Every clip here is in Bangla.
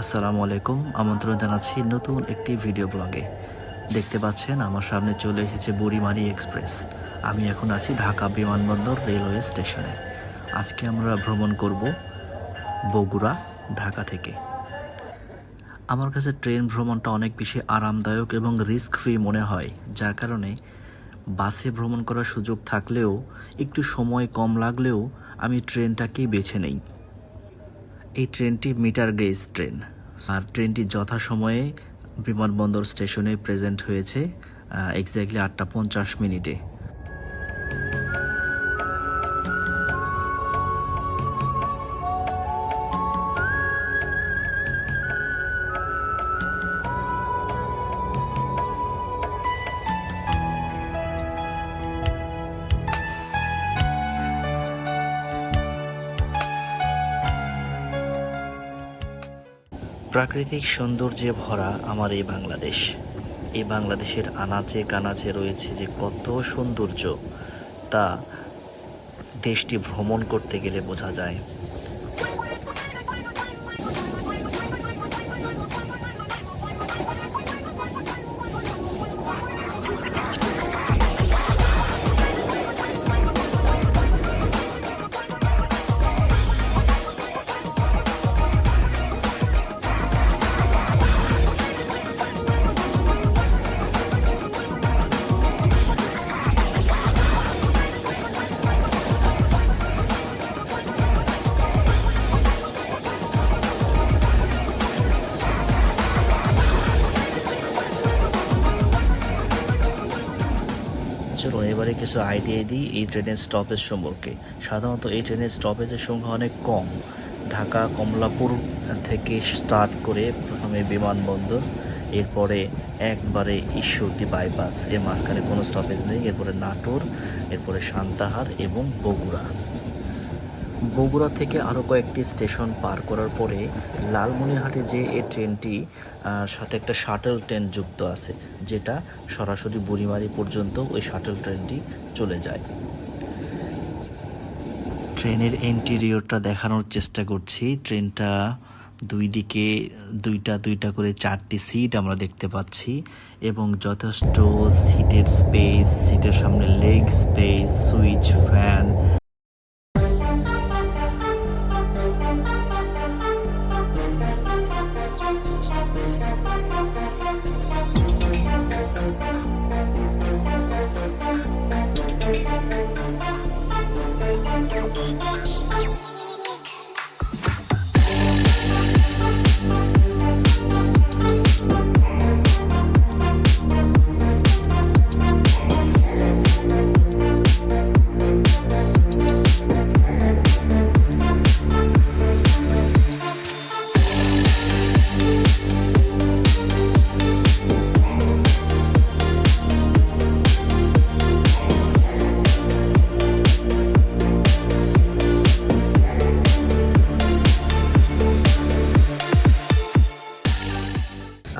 আসসালামু আলাইকুম। আমন্ত্রণ জানাচ্ছি নতুন একটি ভিডিও ব্লগে। দেখতে পাচ্ছেন, আমার সামনে চলে এসেছে বুড়িমারি এক্সপ্রেস। আমি এখন আছি ঢাকা বিমানবন্দর রেলওয়ে স্টেশনে। আজকে আমরা ভ্রমণ করব বগুড়া, ঢাকা থেকে। আমার কাছে ট্রেন ভ্রমণটা অনেক বেশি আরামদায়ক এবং রিস্ক ফ্রি মনে হয়, যার কারণে বাসে ভ্রমণ করার সুযোগ থাকলেও, একটু সময় কম লাগলেও আমি ট্রেনটাকেই বেছে নেই। এই ট্রেনটি মিটার গেজ ট্রেন। আর ট্রেনটি যথাসময়ে বিমানবন্দর স্টেশনে প্রেজেন্ট হয়েছে এক্স্যাক্টলি আটটা পঞ্চাশ মিনিটে। প্রাকৃতিক সৌন্দর্যে ভরা আমার এই বাংলাদেশ। এই বাংলাদেশের আনাচে কানাচে রয়েছে যে কত সৌন্দর্য তা দেশটি ভ্রমণ করতে গেলে বোঝা যায়। কিছু আইডিয়া দিই এই ট্রেনের স্টপেজ সম্পর্কে। সাধারণত এই ট্রেনের স্টপেজের সংখ্যা অনেক কম। ঢাকা, কমলাপুর থেকে স্টার্ট করে প্রথমে বিমানবন্দর, এরপরে একবারে ঈশ্বরদী বাইপাস এর মাঝখানে কোনো স্টপেজ নেই। এরপরে নাটোর, এরপরে সান্তাহার এবং বগুড়া। বগুড়া থেকে আরও কয়েকটি স্টেশন পার করার পরে লালমনিরহাটে যে এই ট্রেনটি সাথে একটা শাটল ট্রেন যুক্ত আছে, যেটা সরাসরি বুড়িমারি পর্যন্ত ওই শাটল ট্রেনটি চলে যায়। ট্রেনের ইন্টেরিয়রটা দেখানোর চেষ্টা করছি। ট্রেনটা দুই দিকে দুইটা দুইটা করে চারটি সিট আমরা দেখতে পাচ্ছি এবং যথেষ্ট সিটের স্পেস, সিটের সামনে লেগ স্পেস, সুইচ, ফ্যান।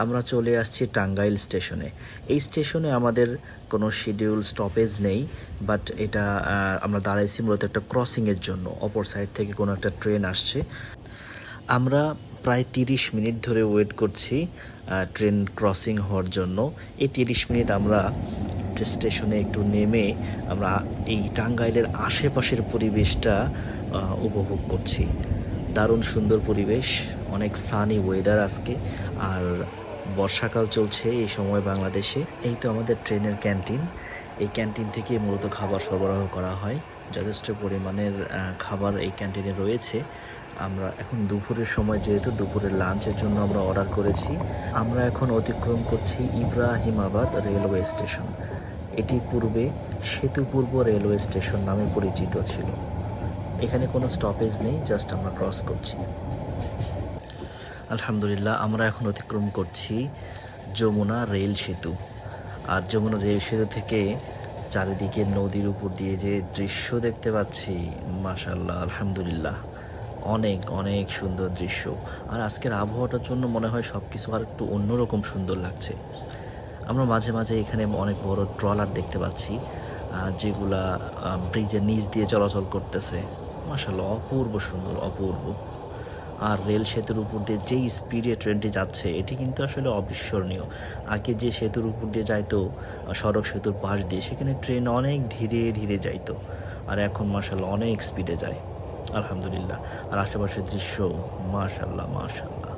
আমরা চলে আসছি টাঙ্গাইল স্টেশনে। এই স্টেশনে আমাদের কোনো শিডিউল স্টপেজ নেই বাট এটা আমরা দাঁড়াইছি মূলত একটা ক্রসিংয়ের জন্য। অপর সাইড থেকে কোনো একটা ট্রেন আসছে। আমরা প্রায় তিরিশ মিনিট ধরে ওয়েট করছি ট্রেন ক্রসিং হওয়ার জন্য। এই তিরিশ মিনিট আমরা স্টেশনে একটু নেমে আমরা এই টাঙ্গাইলের আশেপাশের পরিবেশটা উপভোগ করছি। দারুণ সুন্দর পরিবেশ, অনেক সানি ওয়েদার আজকে, আর বর্ষাকাল চলছে এই সময় বাংলাদেশে। এই তো আমাদের ট্রেনের ক্যান্টিন। এই ক্যান্টিন থেকে মূলত খাবার সরবরাহ করা হয়। যথেষ্ট পরিমাণের খাবার এই ক্যান্টিনে রয়েছে। আমরা এখন দুপুরের সময়, যেহেতু দুপুরের লাঞ্চের জন্য আমরা অর্ডার করেছি, আমরা এখন অতিক্রম করছি ইব্রাহিমাবাদ রেলওয়ে স্টেশন। এটি পূর্বে সেতুপূর্ব রেলওয়ে স্টেশন নামে পরিচিত ছিল। এখানে কোনো স্টপেজ নেই জাস্ট আমরা ক্রস করছি। আলহামদুলিল্লাহ, আমরা এখন অতিক্রম করছি যমুনা রেল সেতু। আর যমুনা রেল সেতু থেকে চারিদিকে নদীর উপর দিয়ে যে দৃশ্য দেখতে পাচ্ছি মাশাল্লাহ আলহামদুলিল্লাহ, অনেক অনেক সুন্দর দৃশ্য। আর আজকের আবহাওয়াটার জন্য মনে হয় সব কিছু আর একটু অন্যরকম সুন্দর লাগছে। আমরা মাঝে মাঝে এখানে অনেক বড় ট্রলার দেখতে পাচ্ছি যেগুলা ব্রিজের নিচ দিয়ে চলাচল করতেছে। মাশাল্লাহ অপূর্ব সুন্দর, অপূর্ব। আর রেল সেতুর উপর দিয়ে যেই স্পিডে ট্রেনটি যাচ্ছে, এটি কিন্তু আসলে অবিস্মরণীয়। আগে যে সেতুর উপর দিয়ে যাইতো সড়ক সেতুর পাশ দিয়ে, সেখানে ট্রেন অনেক ধীরে ধীরে যাইতো। আর এখন মার্শাল্লাহ অনেক স্পিডে যায়। আলহামদুলিল্লাহ। আর আশেপাশের দৃশ্য মাশাল্লাহ মাশাল্লাহ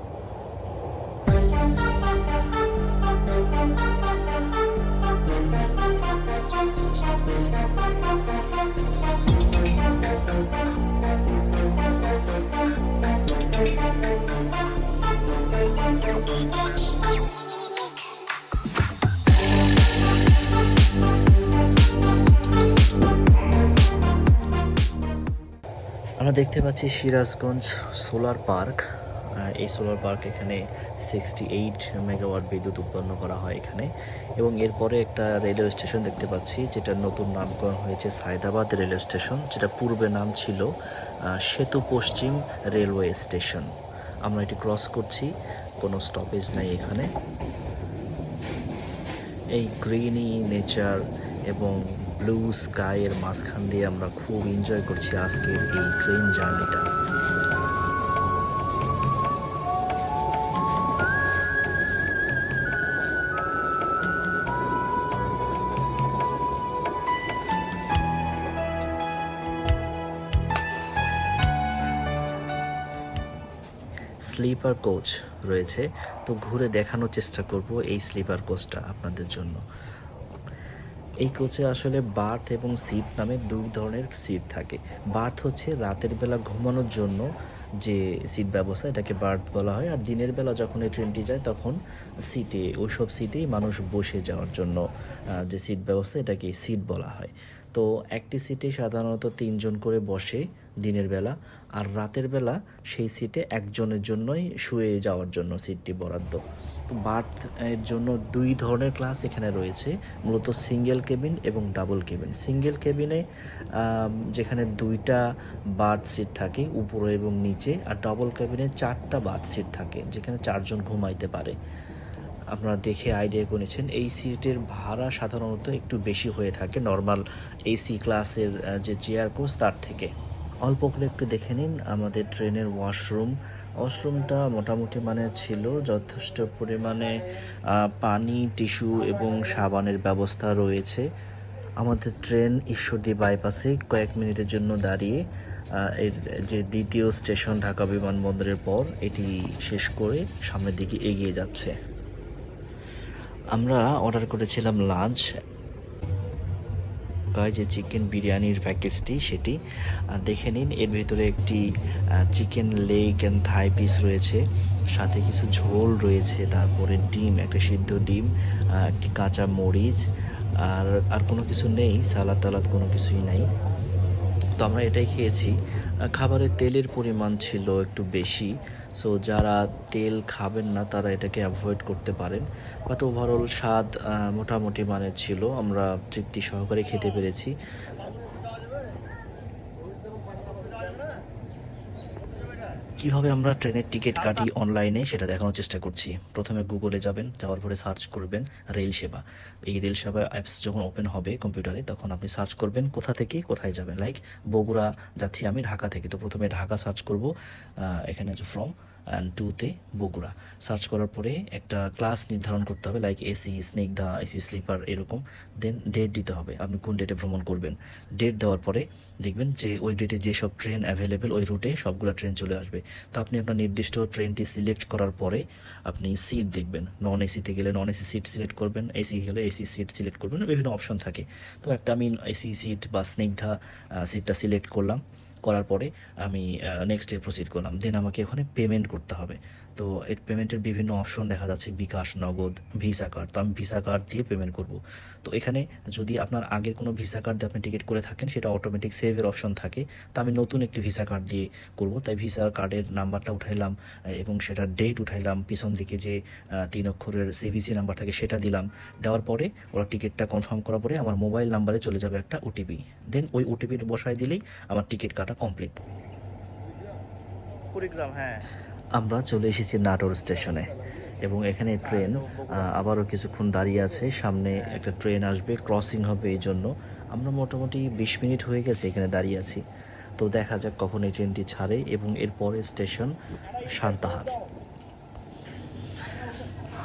আমরা দেখতে পাচ্ছি সিরাজগঞ্জ সোলার পার্ক। এই সোলার পার্ক এখানে সিক্সটি এইট মেগাওয়াট বিদ্যুৎ উৎপন্ন করা হয় এখানে। এবং এরপরে একটা রেলওয়ে স্টেশন দেখতে পাচ্ছি যেটা নতুন নামকরণ হয়েছে সায়দাবাদ রেলওয়ে স্টেশন যেটা পূর্বে নাম ছিল সেতু পশ্চিম রেলওয়ে স্টেশন আমরা এটি ক্রস করছি, কোনো স্টপেজ নাই এখানে। এই গ্রিনি নেচার এবং ব্লু স্কাইয়ের মাঝখান দিয়ে আমরা খুব এনজয় করছি আজকের এই ট্রেন জার্নিটা স্লিপার কোচ রয়েছে, তো ঘুরে দেখানোর চেষ্টা করব এই স্লিপার কোচটা আপনাদের জন্য। এই কোচে আসলে বার্থ এবং সিট নামে দুই ধরনের সিট থাকে। বার্থ হচ্ছে রাতের বেলা ঘুমানোর জন্য যে সিট ব্যবস্থা, এটাকে বার্থ বলা হয়। আর দিনের বেলা যখন এই ট্রেনটি যায়, তখন সিটে ওই সব সিটেই মানুষ বসে যাওয়ার জন্য যে সিট ব্যবস্থা, এটাকে সিট বলা হয়। তো একটি সিটে সাধারণত তিনজন করে বসে দিনের বেলা আর রাতের বেলা সেই সিটে একজনের জন্যই শুয়ে যাওয়ার জন্য সিটটি বরাদ্দ। তো বার্থ এর জন্য দুই ধরনের ক্লাস এখানে রয়েছে, মূলত সিঙ্গেল কেবিন এবং ডাবল কেবিন সিঙ্গেল কেবিনে যেখানে দুইটা বার্থ সিট থাকে উপরে এবং নিচে, আর ডাবল কেবিনে চারটা বার্থ সিট থাকে, যেখানে চারজন ঘুমাইতে পারে। আপনারা দেখে আইডিয়া করেছেন, এই সিটের ভাড়া সাধারণত একটু বেশি হয়ে থাকে নর্মাল এসি ক্লাসের যে চেয়ার কোচ তার থেকে। অল্প করে একটু দেখে নিন আমাদের ট্রেনের ওয়াশরুম ওয়াশরুমটা মোটামুটি মানে ছিল যথেষ্ট পরিমাণে পানি, টিস্যু এবং সাবানের ব্যবস্থা রয়েছে। আমাদের ট্রেন ঈশ্বরদী বাইপাসে কয়েক মিনিটের জন্য দাঁড়িয়ে এর যে দ্বিতীয় স্টেশন ঢাকা বিমানবন্দরের পর এটি শেষ করে সামনের দিকে এগিয়ে যাচ্ছে। আমরা অর্ডার করেছিলাম লাঞ্চ গায়ে যে চিকেন বিরিয়ানির প্যাকেজটি, সেটি দেখে নিন। এর ভিতরে একটি chicken leg and thigh piece রয়েছে, সাথে কিছু ঝোল রয়েছে, তারপরে ডিম, একটা সিদ্ধ ডিম একটি কাঁচা মরিচ, আর আর কোনো কিছু নেই, সালাদ টালাদ কোনো কিছুই নাই। তো আমরা এটাই খেয়েছি। খাবারের তেলের পরিমাণ ছিল একটু বেশি সো যারা তেল খাবেন না, তারা এটাকে অ্যাভয়েড করতে পারেন। বাট ওভারঅল স্বাদ মোটামুটি মানের ছিল। আমরা তৃপ্তি সহকারে খেতে পেরেছি। কীভাবে আমরা ট্রেনের টিকিট কাটি অনলাইনে সেটা দেখানোর চেষ্টা করছি। প্রথমে গুগলে যাবেন, যাওয়ার পরে সার্চ করবেন রেল সেবা। এই রেল সেবা অ্যাপস যখন ওপেন হবে কম্পিউটারে, তখন আপনি সার্চ করবেন কোথা থেকে কোথায় যাবেন। লাইক বগুড়া যাচ্ছি আমি, ঢাকা থেকে। তো প্রথমে ঢাকা সার্চ করব এখানে আছে ফ্রম টুতে বগুড়া। সার্চ করার পরে একটা ক্লাস নির্ধারণ করতে হবে like AC Snigdha AC sleeper এরকম। দেন ডেট দিতে হবে, আপনি কোন ডেটে ভ্রমণ করবেন। ডেট দেওয়ার পরে দেখবেন যে ওই ডেটে যেসব ট্রেন অ্যাভেলেবেল ওই রুটে সবগুলো ট্রেন চলে আসবে। তো আপনি আপনার নির্দিষ্ট ট্রেনটি সিলেক্ট করার পরে আপনি সিট দেখবেন। নন এসিতে গেলে নন এসি সিট সিলেক্ট করবেন এসি গেলে এসি সিট সিলেক্ট করবেন, বিভিন্ন অপশন থাকে। তো একটা আমি এসি সিট বা স্নিগ্ধা সিটটা সিলেক্ট করলাম। করার পরে আমি নেক্সট ডে প্রসিড করলাম। দেন আমাকে ওখানে পেমেন্ট করতে হবে। তো এর পেমেন্টের বিভিন্ন অপশন দেখা যাচ্ছে, বিকাশ, নগদ ভিসা কার্ড তো আমি ভিসা কার্ড দিয়ে পেমেন্ট করব। তো এখানে যদি আপনার আগের কোনো ভিসা কার্ড দিয়ে আপনি টিকিট করে থাকেন, সেটা অটোমেটিক সেভের অপশন থাকে। তো আমি নতুন একটি ভিসা কার্ড দিয়ে করব। তাই ভিসা কার্ডের নাম্বারটা উঠাইলাম এবং সেটার ডেট উঠাইলাম। পিছন দিকে যে তিন অক্ষরের সিভিসি নাম্বার থাকে, সেটা দিলাম। দেওয়ার পরে ওরা টিকিটটা কনফার্ম করার পরে আমার মোবাইল নাম্বারে চলে যাবে একটা ওটিপি দেন ওই ওটিপি বসায় দিলেই আমার টিকিট কাটা কমপ্লিট কুড়িগ্রাম হ্যাঁ। আমরা চলে এসেছি নাটোর স্টেশনে এবং এখানে ট্রেন আবারও কিছুক্ষণ দাঁড়িয়ে আছে। সামনে একটা ট্রেন আসবে ক্রসিং হবে এই জন্য। আমরা মোটামুটি বিশ মিনিট হয়ে গেছে এখানে দাঁড়িয়ে আছি। তো দেখা যাক কখন এই ট্রেনটি ছাড়ে এবং এরপরে স্টেশন সান্তাহার।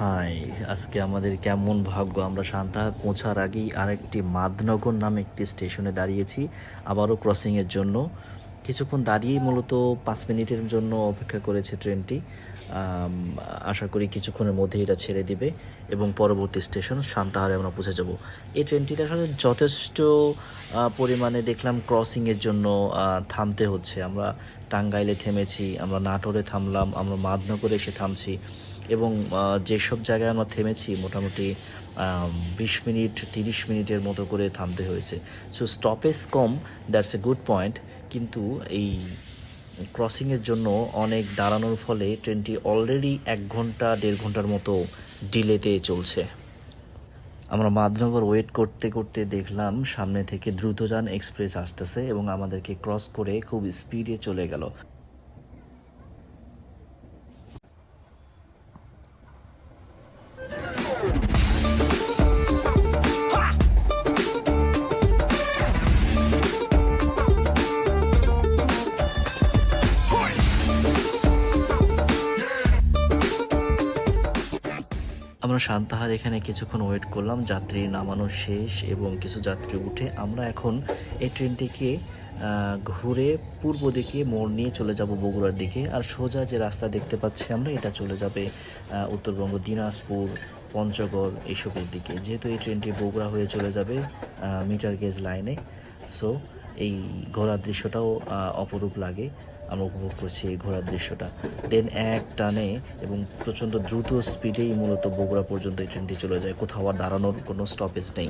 হাই আজকে আমাদের কেমন ভাগ্য। আমরা সান্তাহার পৌঁছার আগেই আরেকটি মাদনগর নামে একটি স্টেশনে দাঁড়িয়েছি, আবারও ক্রসিংয়ের জন্য। কিছুক্ষণ দাঁড়িয়েই মূলত পাঁচ মিনিটের জন্য অপেক্ষা করেছে ট্রেনটি। আশা করি কিছুক্ষণের মধ্যে এটা ছেড়ে দিবে এবং পরবর্তী স্টেশন সান্তাহারে আমরা পৌঁছে যাব। এই ট্রেনটিতে আসলে যথেষ্ট পরিমাণে দেখলাম ক্রসিংয়ের জন্য থামতে হচ্ছে। আমরা টাঙ্গাইলে থেমেছি, আমরা নাটোরে থামলাম, আমরা মাদনগরে এসে থামছি। এবং যেসব জায়গায় আমরা থেমেছি মোটামুটি বিশ মিনিট, তিরিশ মিনিটের মতো করে থামতে হয়েছে। সো স্টপেজ কম দ্যাটস এ গুড পয়েন্ট কিন্তু এই ক্রসিংয়ের জন্য অনেক দাঁড়ানোর ফলে ট্রেনটি অলরেডি এক ঘণ্টা, দেড় ঘণ্টার মতো ডিলেতে চলছে। আমরা মাদনগর ওয়েট করতে করতে দেখলাম সামনে থেকে দ্রুতযান এক্সপ্রেস আসতেছে এবং আমাদেরকে ক্রস করে খুব স্পিডে চলে গেল। আমরা শান্তাহার এখানে কিছুক্ষণ ওয়েট করলাম, যাত্রী নামানো শেষ এবং কিছু যাত্রী উঠে আমরা এখন এই ট্রেনটিকে ঘুরে পূর্ব দিকে মোড় নিয়ে চলে যাব বগুড়ার দিকে। আর সোজা যে রাস্তা দেখতে পাচ্ছি আমরা, এটা চলে যাবে উত্তরবঙ্গ, দিনাজপুর, পঞ্চগড় এইসবের দিকে। যেহেতু এই ট্রেনটি বগুড়া হয়ে চলে যাবে মিটার গেজ লাইনে সো এই ঘোরার দৃশ্যটাও অপরূপ লাগে। আমরা উপভোগ করছি এই ঘোরার দৃশ্যটা। দেন এক টানে এবং প্রচণ্ড দ্রুত স্পিডেই মূলত বগুড়া পর্যন্ত এই ট্রেনটি চলে যায়। কোথাও আর দাঁড়ানোর কোনো স্টপেজ নেই।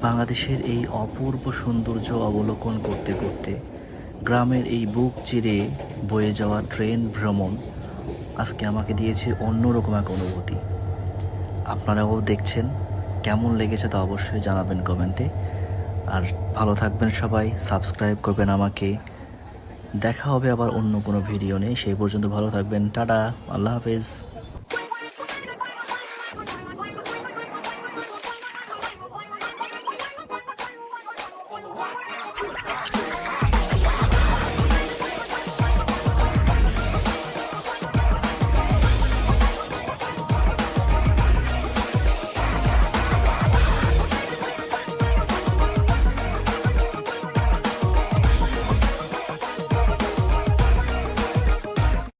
বাংলাদেশের এই অপূর্ব সৌন্দর্য অবলোকন করতে করতে গ্রামের এই বুক চিরে বয়ে যাওয়া ট্রেন ভ্রমণ আজকে আমাকে দিয়েছে অন্যরকম এক অনুভূতি। আপনারাও দেখছেন, কেমন লেগেছে তা অবশ্যই জানাবেন কমেন্টে। আর ভালো থাকবেন সবাই, সাবস্ক্রাইব করবেন আমাকে। দেখা হবে আবার অন্য কোনো ভিডিও নেই সেই পর্যন্ত ভালো থাকবেন। টাটা, আল্লাহ হাফেজ।